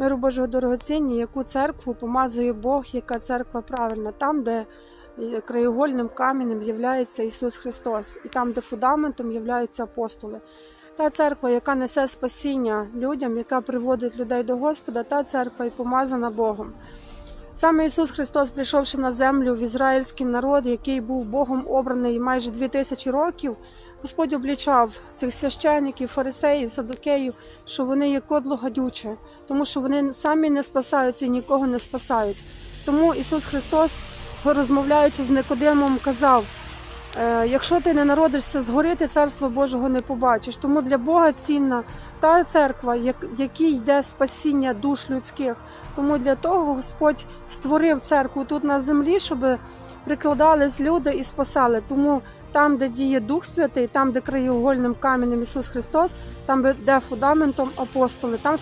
Миру Божого дорогоцінні, яку церкву помазує Бог, яка церква правильна, там, де краєгольним каменем являється Ісус Христос, і там, де фундаментом являються апостоли. Та церква, яка несе спасіння людям, яка приводить людей до Господа, та церква і помазана Богом. Саме Ісус Христос, прийшовши на землю в ізраїльський народ, який був Богом обраний майже дві тисячі років, Господь облічав цих священиків, фарисеїв, садукеїв, що вони є кодло гадюче, тому що вони самі не спасаються і нікого не спасають. Тому Ісус Христос, розмовляючи з Никодимом, казав: «Е, якщо ти не народишся згори, ти царства Божого не побачиш. Тому для Бога цінна та церква, в якій йде спасіння душ людських. Тому для того Господь створив церкву тут на землі, щоб прикладались люди і спасали. Тому там, де діє Дух Святий, там, де краєугольним каменем Ісус Христос, там, де фундаментом апостоли, там